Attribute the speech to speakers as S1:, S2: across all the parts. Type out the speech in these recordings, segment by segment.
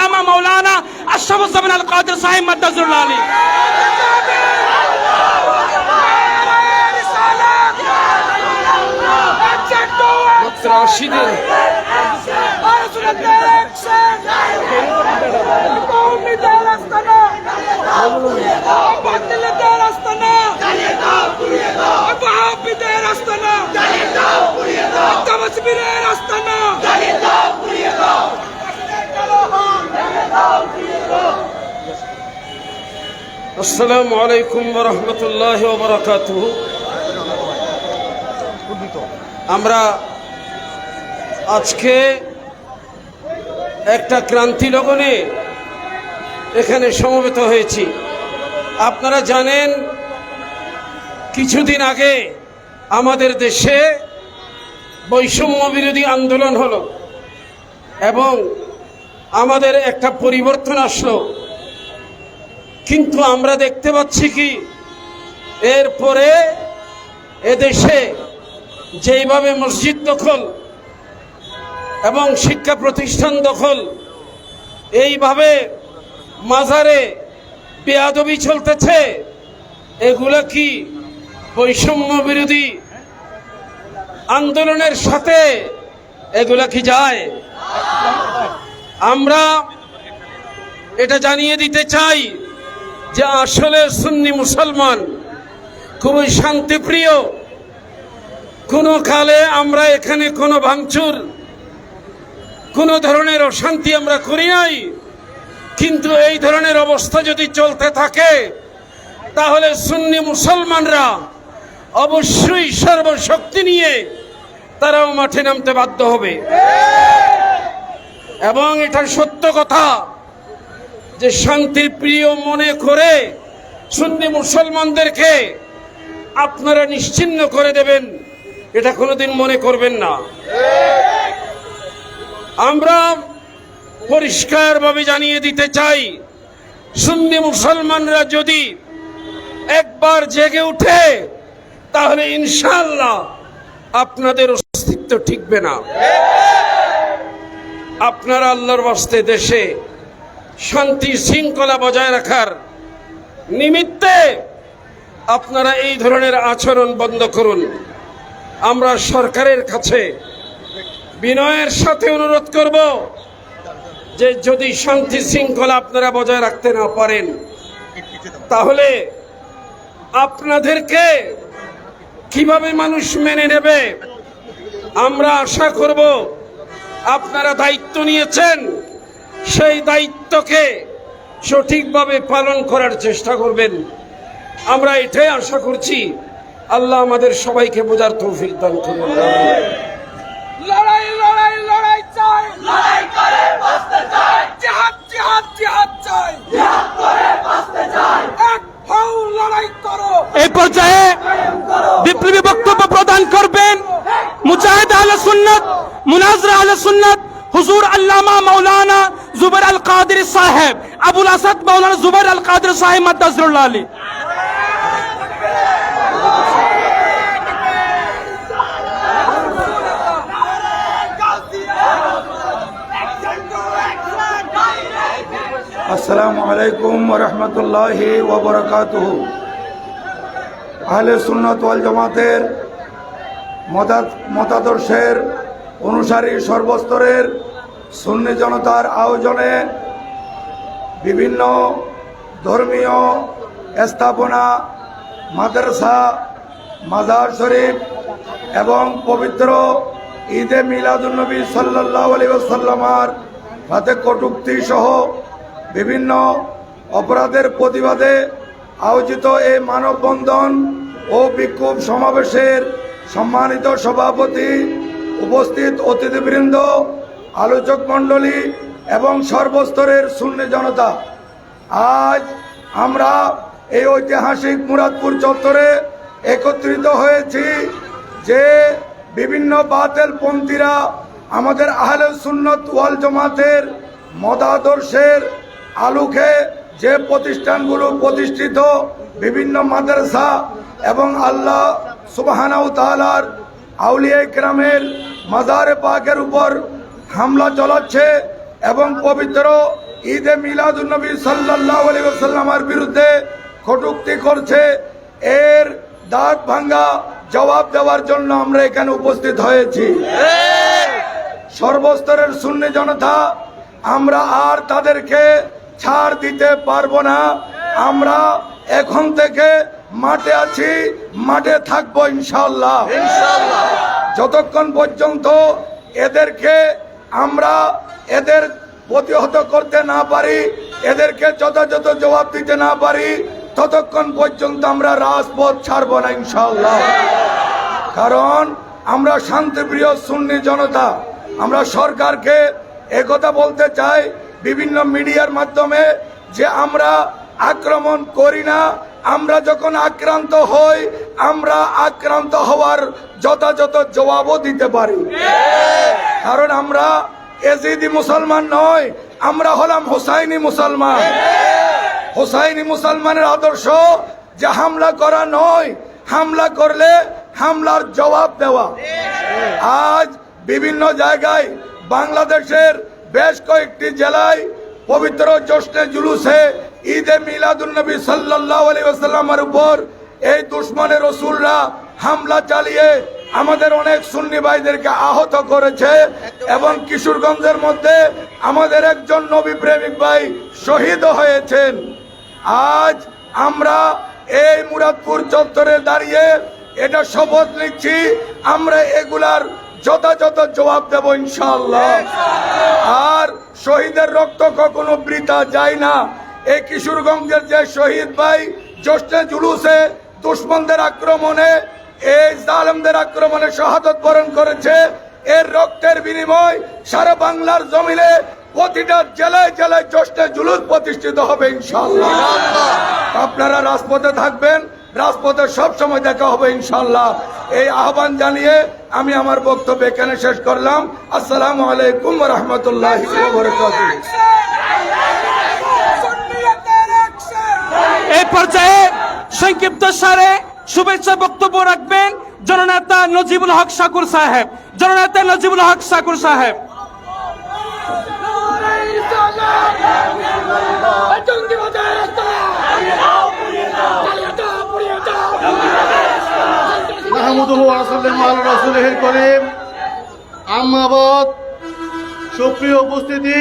S1: আল্লামা মাওলানা আশরাফুজ্জামান আল কাদের সাহেব মাদ্দাজুল্লাহ আলী
S2: মাত্র আশি দিন আসসালামু আলাইকুম রহমতুল্লাহ বরকাত আমরা আজকে একটা ক্রান্তি লগনে এখানে সমবেত হয়েছি। আপনারা জানেন, কিছুদিন আগে আমাদের দেশে বৈষম্য বিরোধী আন্দোলন হলো এবং আমাদের একটা পরিবর্তন আসলো। কিন্তু আমরা দেখতে পাচ্ছি কি, এরপরে এদেশে যেইভাবে মসজিদ দখল এবং শিক্ষা প্রতিষ্ঠান দখল, এইভাবে মাজারে বেয়াদবি চলতেছে, এগুলা কি বৈষম্য বিরোধী আন্দোলনের সাথে এগুলা কি যায়? আমরা এটা জানিয়ে দিতে চাই যে আসলে সুন্নি মুসলমান খুবই শান্তিপ্রিয়। কোনো কালে আমরা এখানে কোনো ভাঙচুর, কোনো ধরনের অশান্তি আমরা করি নাই। কিন্তু এই ধরনের অবস্থা যদি চলতে থাকে, তাহলে সুন্নি মুসলমানরা অবশ্যই সর্বশক্তি নিয়ে তারাও মাঠে নামতে বাধ্য হবে। এবং এটা সত্য কথা যে শান্তির প্রিয় মনে করে সুন্নি মুসলমানদেরকে আপনারা নিশ্চিন্ন করে দেবেন, এটা কোনোদিন মনে করবেন না। আমরা পরিষ্কারভাবে জানিয়ে দিতে চাই, সুন্নি মুসলমানরা যদি একবার জেগে উঠে, তাহলে ইনশাল্লাহ আপনাদের অস্তিত্ব ঠিকবে না। আপনারা আল্লাহর বাস্তে দেশে শান্তি শৃঙ্খলা বজায় রাখার নিমিত্তে আপনারা এই ধরনের আচরণ বন্ধ করুন। আমরা সরকারের কাছে বিনয়ের সাথে অনুরোধ করব যে যদি শান্তি শৃঙ্খলা আপনারা বজায় রাখতে না পারেন, তাহলে আপনাদেরকে কীভাবে মানুষ মেনে নেবে? আমরা আশা করব আপনারা দায়িত্ব নিয়েছেন। সেই দায়িত্বকে সঠিকভাবে পালন করার চেষ্টা করবেন। আমরা এটাই আশা করছি। আল্লাহ আমাদের সবাইকে বোঝার তৌফিক দান করুন।
S3: লড়াই লড়াই লড়াই চাই। লড়াই করে বাঁচতে চাই। জিহাদ জিহাদ জিহাদ চাই। জিহাদ করে বাঁচতে চাই। এক হও লড়াই করো।
S1: এই পর্যায়ে বিপ্লবী বক্তব্য প্রদান করবেন মুজাহিদ আল সুন্নত। মুনাজরা আল সুন্নত হুজুর আল্লামা মাওলানা জুবাইর আল কাদের সাহেব আবুল আসাদ মাওলানা জুবাইর আল কাদের সাহেব মাদ্দাজরুল্লাহ আলী
S4: আসসালামু আলাইকুম রহমতুল্লাহ ওবরকাত আহলে সুন্নত ওয়াল জামাতের মতাদ- মতাদর্শের অনুসারী সর্বস্তরের সুন্নি জনতার আয়োজনে বিভিন্ন ধর্মীয় স্থাপনা, মাদ্রাসা, মাজার শরীফ এবং পবিত্র ঈদে মিলাদুলনবী সাল্লাহ আলী সাল্লামার হাতে কটুক্তি সহ বিভিন্ন অপরাধের প্রতিবাদে আয়োজিত এই মানববন্ধন ও বিক্ষোভ সমাবেশের সম্মানিত সভাপতি উপস্থিত অতিথিবৃন্দ, আলোচক মণ্ডলী এবং সর্বস্তরের শূন্য জনতা। আজ আমরা এই ঐতিহাসিক মুরাদপুর চত্বরে একত্রিত হয়েছি যে বিভিন্ন বাতেল পন্থীরা আমাদের আহলে সুন্নত ওয়াল জমাতের মতাদর্শের আলোকে যে প্রতিষ্ঠানগুলো প্রতিষ্ঠিত, বিভিন্ন মাদ্রাসা এবং আল্লাহ সুবাহানাউ তালার আউলিয়া গ্রামের মাজারে পাকের উপর হামলা চালাচ্ছে এবং পবিত্র ঈদে মিলাদুন্নবী সাল্লাল্লাহু আলাইহি ওয়াসাল্লামের বিরুদ্ধে কটূক্তি করছে। এর দাঁত ভাঙ্গা জবাব দেওয়ার জন্য আমরা এখানে উপস্থিত হয়েছি। সর্বস্তরের শূন্য জনতা, আমরা আর তাদেরকে ছাড় দিতে পারব না। আমরা এখন থেকে মাঠে আছি মাঠে থাকব ইনশাল্লাহ যতক্ষণ পর্যন্ত এদেরকে আমরা এদের প্রতিহত করতে না পারি এদেরকে যথাযথ জবাব দিতে না পারি ততক্ষণ পর্যন্ত আমরা রাজপথ ছাড়বো না ইনশাল্লাহ কারণ আমরা শান্তিপ্রিয় সুন্নি জনতা আমরা সরকারকে একথা বলতে চাই বিভিন্ন মিডিয়ার মাধ্যমে যে আমরা আক্রমণ করি না। আমরা যখন আক্রান্ত হই, আমরা আক্রান্ত হওয়ার যথাযথ জবাবও দিতে পারি। কারণ আমরা এজিদি মুসলমান নয় আমরা হলাম হোসাইনি মুসলমান। হোসাইনি মুসলমানের আদর্শ যে হামলা করা নয়, হামলা করলে হামলার জবাব দেওয়া। আজ বিভিন্ন জায়গায় বাংলাদেশের বেশ কয়েকটি জেলায় পবিত্র জ্যৈষ্ঠে জুলুসে ঈদে মিলাদুন্নবী সাল্লাল্লাহু আলাইহি ওয়াসাল্লামের উপর এই দুশ্মনের রসুলরা হামলা চালিয়ে আমাদের অনেক সুন্নি ভাইদেরকে আহত করেছে এবং কিশোরগঞ্জের মধ্যে আমাদের একজন নবী প্রেমিক ভাই শহীদ হয়েছেন। আজ আমরা এই মুরাদপুর চত্বরে দাঁড়িয়ে এটা শপথ নিচ্ছি, আমরা এগুলার যথাযথ জবাব দেব ইনশাল্লাহ আর শহীদের রক্ত কখনো বৃথা যায় না। এই কিশোরগঞ্জের যে শহীদ ভাই জ্যৈষ্ঠে জুলুসে দুশ্মনদের আক্রমণে এই জালেমদের আক্রমণে শাহাদত বরণ করেছে। এর রক্তের বিনিময় সারা বাংলার জমিনে প্রতিটা জেলায় জেলায় জ্যৈষ্ঠে জুলুস প্রতিষ্ঠিত হবে ইনশাল্লাহ আপনারা রাজপথে থাকবেন রাজপথে সব সময় দেখা হবে ইনশাল্লাহ এই আহ্বান জানিয়ে আমি আমার বক্তব্য এখানে শেষ করলাম। আসসালামু আলাইকুম রহমতুল্লাহ
S1: এই পর্যায়ে সংক্ষিপ্ত সারে শুভেচ্ছা বক্তব্য রাখবেন জননেতা নজিবুল হক শাকুর সাহেব। জননেতা নজিবুল হক শাকুর সাহেব।
S3: জঙ্গি বাজার
S5: করিম। উপস্থিতি,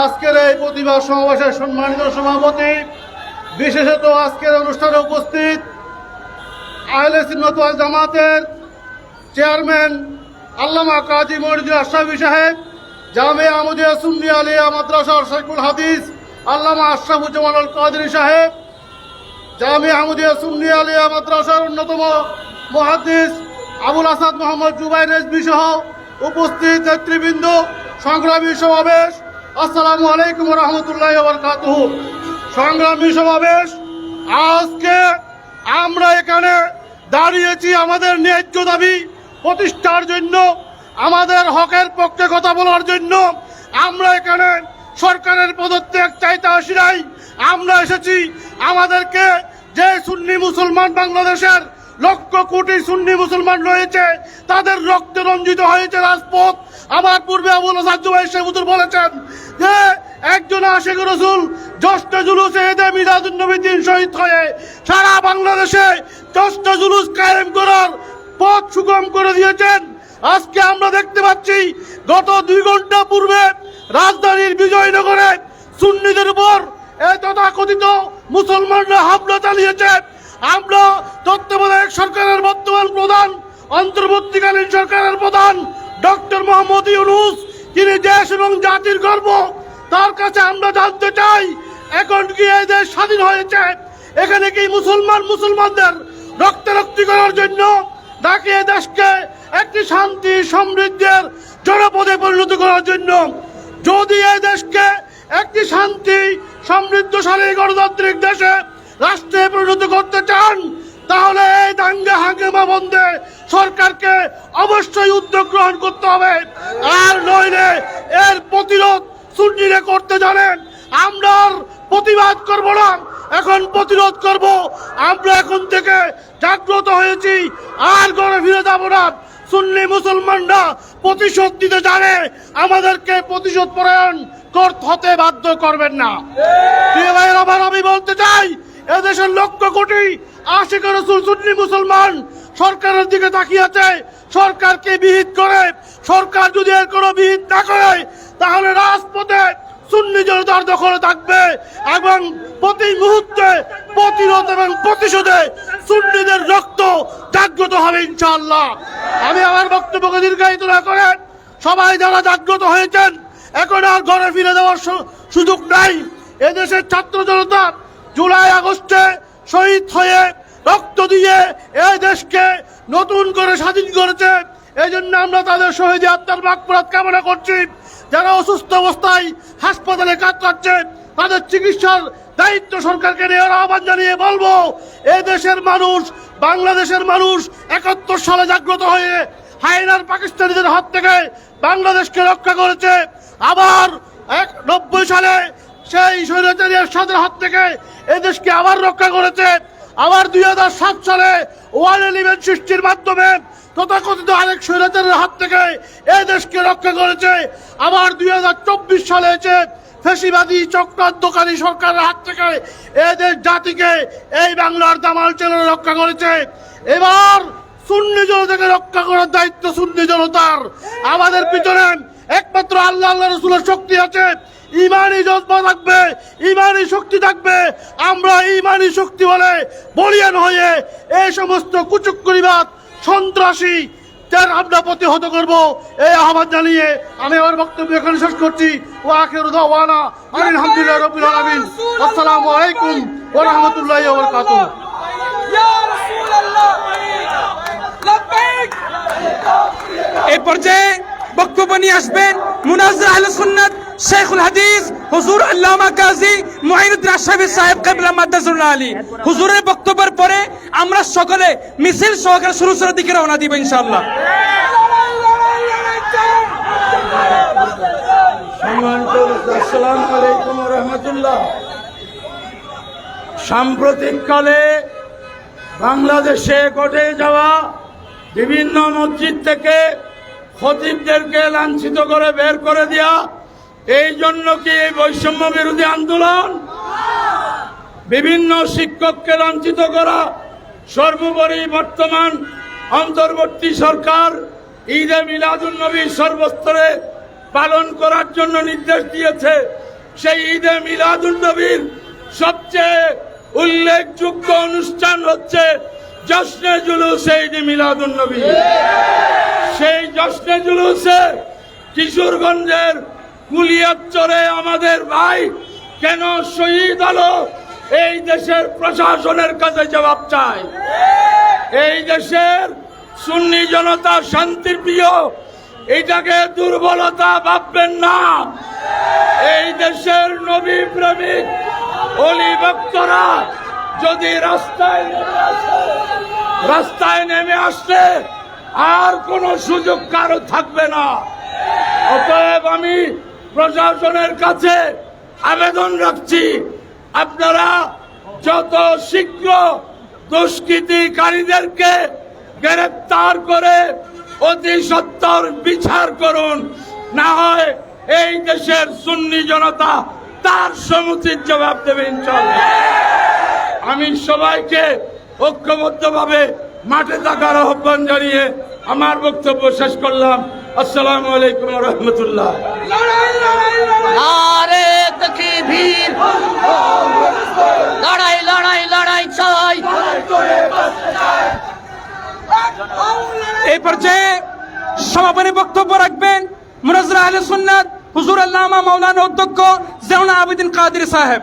S5: আজকের এই সমাবেশের সম্মানিত সভাপতি, বিশেষত আজকের অনুষ্ঠানে উপস্থিত জামাতের চেয়ারম্যান আল্লামা কাজী মরিদুল আশরাফি সাহেব, জামে আহমদিয়া সুন্নি আলিয়া মাদ্রাসার শেখুল হাদিস আল্লামা আশরাফুজ্জামান আল কাদরি সাহেব জামি আহমদিয়া সুন্নি আলিয়া মাদ্রাসার অন্যতম মহাদিস আবুল আসাদ মোহাম্মদ জুবাই রেজবি সহ উপস্থিত নেতৃবৃন্দ, সংগ্রামী সমাবেশ। আসসালামু আলাইকুম রহমতুল্লাহ বরকাতুহ। সংগ্রামী সমাবেশ, আজকে আমরা এখানে দাঁড়িয়েছি আমাদের ন্যায্য দাবি প্রতিষ্ঠার জন্য, আমাদের হকের পক্ষে কথা বলার জন্য। আমরা এখানে সরকারের পদত্যাগ চাইতে আসি নাই। আমরা এসেছি আমাদেরকে যে সুন্নি মুসলমান বাংলাদেশের লক্ষ কোটি সুন্নি মুসলমান রয়েছে, তাদের রক্তে রঞ্জিত হয়েছে রাজপথ। আমার পূর্বে আবুল সাজ্জুভাই শেখুদুর বলেছেন যে, একজন আশেখ রসুল জ্যৈষ্ঠ জুলুসে এদে মিরাজুল নবী দিন শহীদ হয়ে সারা বাংলাদেশে জ্যৈষ্ঠ জুলুস কায়েম করার পথ সুগম করে দিয়েছেন। আজকে আমরা দেখতে পাচ্ছি গত দুই ঘণ্টা পূর্বে রাজধানীর বিজয়নগরে সুন্নিদের উপর এই তথাকথিত মুসলমানরা হামলা চালিয়েছে। আমরা তত্ত্বাবধায়ক সরকারের বর্তমান প্রধান, অন্তর্বর্তীকালীন সরকারের প্রধান, ডক্টর মোহাম্মদ ইউনুস, তিনি দেশ এবং জাতির গর্ব। তার কাছে আমরা জানতে চাই, এখন কি এই দেশ স্বাধীন হয়েছে? এখানে কি মুসলমান মুসলমানদের রক্তারক্তি করার জন্য এই দেশকে একটি শান্তি, সমৃদ্ধের জনপদে পরিণত করার জন্য যদি এই দেশকে একটি শান্তি, সমৃদ্ধশালী গণতান্ত্রিক দেশে রাষ্ট্রে পরিণত করতে চান, তাহলে এই দাঙ্গা হাঙ্গামা বন্ধে সরকারকে অবশ্যই উদ্যোগ গ্রহণ করতে হবে। আর নইলে এর প্রতিরোধ সুন্নিরে করতে জানেন। আমরা প্রতিবাদ করব না। এখন প্রতিরোধ করব। আমরা এখন থেকে জাগ্রত হয়েছি। আর ঘরে ফিরে যাব না। সুন্নি মুসলমানরা প্রতিশোধ দিতে জানে। আমাদেরকে প্রতিশোধ পরায়ণ হতে বাধ্য করবেন না। প্রিয় ভাইয়ের আবার আমি বলতে চাই, এদেশের লক্ষ কোটি আশিক রসুল সুন্নি মুসলমান সরকারের দিকে তাকিয়ে আছে। সরকারকে বিহিত করে। সরকার যদি এর কোনো বিহিত না করে, তাহলে রাজপথে সুন্নি জনতার দখলে থাকবে এবং প্রতি মুহূর্তে প্রতিরোধ এবং প্রতিশোধে সুন্নিদের রক্ত জাগ্রত হবে ইনশাআল্লাহ। আমি আমার বক্তব্যকে দীর্ঘায়িত না করে সবাই যারা জাগ্রত হয়েছেন, এখন আর ঘরে ফিরে দেওয়ার সুযোগ নাই। এদেশের ছাত্র জনতা জুলাই আগস্টে শহীদ হয়ে রক্ত দিয়ে এই দেশকে নতুন করে স্বাধীন করেছে। এই জন্য আমরা তাদের শহীদ আত্মার মাগফিরাত কামনা করছি। যারা অসুস্থ অবস্থায় হাসপাতালে কাতরাচ্ছে তাদের চিকিৎসার দায়িত্ব সরকারকে নেওয়ার আহ্বান জানিয়ে বলব, এ দেশের মানুষ, বাংলাদেশের মানুষ একাত্তর সালে জাগ্রত হয়ে হায়নার পাকিস্তানিদের হাত থেকে বাংলাদেশকে রক্ষা করেছে। আবার এক নব্বই সালে সেই স্বৈরাচারী সাদের হাত থেকে এদেশকে আবার রক্ষা করেছে। আবার দুই হাজার সাত সালে ওয়ান ইলেভেন সৃষ্টির মাধ্যমে তথাকথিত আরেক স্বৈরাচারের হাত থেকে এ দেশকে রক্ষা করেছে। আবার দুই হাজার চব্বিশ সালে এসে ফেসিবাদী চক্রান্তকারী সরকারের হাত থেকে এদের জাতিকে এই বাংলার দামাল চেনে রক্ষা করেছে। এবার সুন্নি জনতাকে রক্ষা করার দায়িত্ব সুন্নি জনতার। আমাদের পিছনে একমাত্র আল্লাহ আল্লাহ রসুলের শক্তি আছে। ইমানই যত্ন থাকবে ইমানই শক্তি থাকবে। আমরা ইমানই শক্তি বলে বলিয়ান হয়ে এই সমস্ত কুচুক্করিবাদ সন্ত্রাসী যার আমরা প্রতিহত করব এই আহ্বান জানিয়ে আমি আমার বক্তব্য এখানে শেষ করছি। ও আখের দাওয়ানা আলহামদুলিল্লাহ রবিল আলামিন। আসসালামু আলাইকুম ওয়া রাহমাতুল্লাহি ওয়া বারাকাতুহু।
S6: ইয়া রাসূলুল্লাহ লব্বাইক।
S1: এই পর্যায়ে বক্তব্য নিয়ে আসবেন মুনাজ্জর আহলে সুন্নাত শেখুল হাদিস হুজুর আল্লামা কাজী মুঈনুদ্দিন আশরাফি সাহেব আলী। হুজুরের বক্তব্যের পরে আমরা সকলে মিছিল সহকারে শুরু দিকে রওনা দিব ইনশাআল্লাহ।
S3: সাম্প্রতিককালে বাংলাদেশে ঘটে যাওয়া বিভিন্ন মসজিদ থেকে খতিবদেরকে লাঞ্ছিত করে বের করে দেওয়া এই জন্য কি এই বৈষম্য বিরোধী আন্দোলন? বিভিন্ন শিক্ষককে লাঞ্ছিত করা, সর্বোপরি বর্তমান অন্তর্বর্তী সরকার ঈদে মিলাদুল নবী সর্বস্তরে পালন করার জন্য নির্দেশ দিয়েছে। সেই ঈদে মিলাদুল নবীর সবচেয়ে উল্লেখযোগ্য অনুষ্ঠান হচ্ছে জশ্নে জুলুস ঈদে মিলাদুল নবী। সেই জশ্নে জুলুসে কিশোরগঞ্জের কুলিয়াচরে আমাদের ভাই কেন শহীদ হলো? এই দেশের প্রশাসনের কাছে জবাব চায় এই দেশের সুন্নি জনতা শান্তির প্রিয়, এটাকে দুর্বলতা ভাববেন না। এই দেশের নবী প্রেমিক অলি ভক্তরা যদি রাস্তায় রাস্তায় নেমে আসলে আর কোনো সুযোগ কারও থাকবে না। অতএব আমি প্রশাসনের কাছে আবেদন রাখছি, আপনারা যত শীঘ্র দুষ্কৃতিকারীদেরকে গ্রেপ্তার করে অতি সত্তর বিচার করুন, না হয় এই দেশের সুন্নি জনতা তার সমুচিত জবাব দেবে ইনশাল্লাহ আমি সবাইকে ঐক্যবদ্ধভাবে মাঠে থাকার আহ্বান জানিয়ে আমার বক্তব্য শেষ করলাম। আসসালামু আলাইকুম রহমতুল্লাহ।
S6: লড়াই লড়াই লড়াই
S7: আরে দেখি ভিড় লড়াই লড়াই লড়াই চাই।
S1: এই পর্যায়ে সমাপনী বক্তব্য রাখবেন মুনাজ্জর আহলে সুন্নাত হুজুর আল্লামা মাওলানা অধ্যক্ষ জেউন আবেদিন কাদির সাহেব।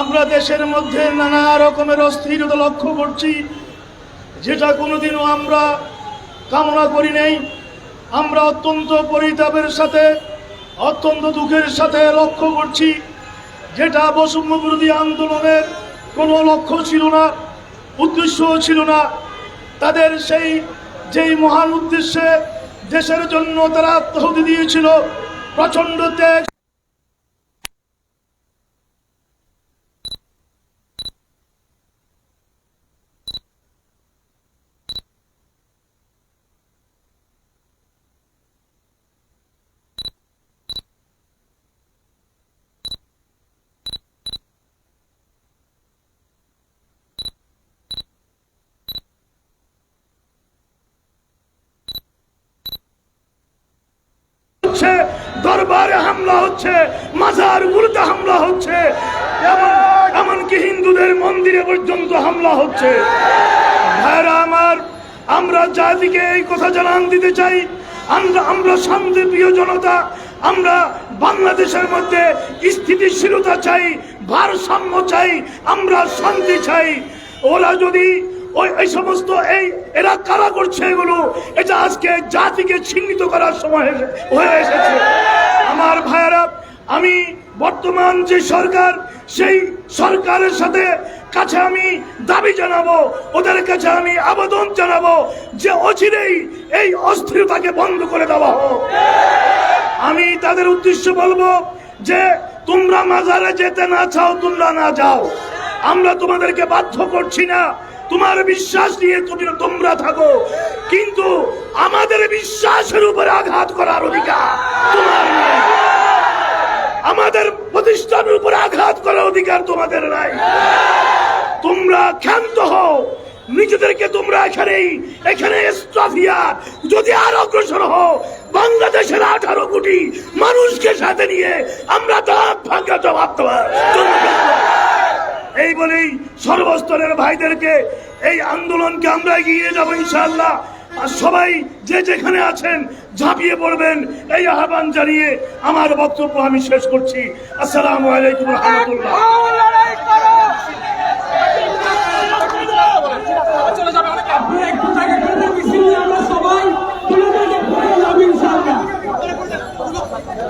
S5: আমরা দেশের মধ্যে নানা রকমের অস্থিরতা লক্ষ্য করছি, যেটা কোনোদিনও আমরা কামনা করি নাই। আমরা অত্যন্ত পরিতাপের সাথে,
S8: অত্যন্ত দুঃখের সাথে লক্ষ্য করছি, যেটা বৈষম্য বিরোধী আন্দোলনের কোনো লক্ষ্য ছিল না উদ্দেশ্য ছিল না। তাদের সেই, যেই মহান উদ্দেশ্যে দেশের জন্য তারা আত্মাহুতি দিয়েছিল, প্রচণ্ড ত্যাগ হচ্ছে, দরবারে হামলা হচ্ছে, মাজার গুলোতে হামলা হচ্ছে এমনকি হিন্দুদের মন্দিরে পর্যন্ত হামলা হচ্ছে। ভাইরা আমার, আমরা জাতিকে এই কথা জানান দিতে চাই, আমরা আমরা শান্তি প্রিয় জনতা, আমরা বাংলাদেশের মধ্যে স্থিতিশীলতা চাই, ভারসাম্য চাই, আমরা শান্তি চাই। ওরা যদি ওই, এই সমস্ত, এই, এরা কারা করছে এগুলো? এটা আজকে জাতিকে চিহ্নিত করার সময় হয়ে এসেছে। আমার ভাইয়েরা, আমি বর্তমান যে সরকার, সেই সরকারের সাথে কাছে আমি দাবি জানাব, ওদের কাছে আমি আবেদন জানাব যে অচিরেই এই অস্থিরতাকে বন্ধ করে দেওয়া হোক। আমি তাদের উদ্দেশ্য বলব যে, তোমরা মাজারে যেতে না চাও, তোমরা না যাও। আমরা তোমাদেরকে বাধ্য করছি না তোমার বিশ্বাস নিয়ে তুমি তোমরা থাকো। কিন্তু আমাদের বিশ্বাসের উপরে আঘাত করার অধিকার তোমার আমাদের প্রতিষ্ঠানের উপরে আঘাত করার অধিকার তোমাদের নাই। তোমরা ক্ষান্ত হও। নিজেদেরকে তোমরা এখানেই এখানে যদি আর অগ্রসর হও, বাংলাদেশের আঠারো কোটি মানুষকে সাথে নিয়ে আমরা দাঁত ভাঙ্গা জবাব দেওয়ার এই বলেই সর্বস্তরের ভাইদেরকে এই আন্দোলনকে আমরা এগিয়ে যাব ইনশাআল্লাহ। আর সবাই যে যেখানে আছেন, ঝাঁপিয়ে পড়বেন, এই আহ্বান জানিয়ে আমার বক্তব্য আমি শেষ করছি। আসসালামু আলাইকুম রহমতুল্লাহ।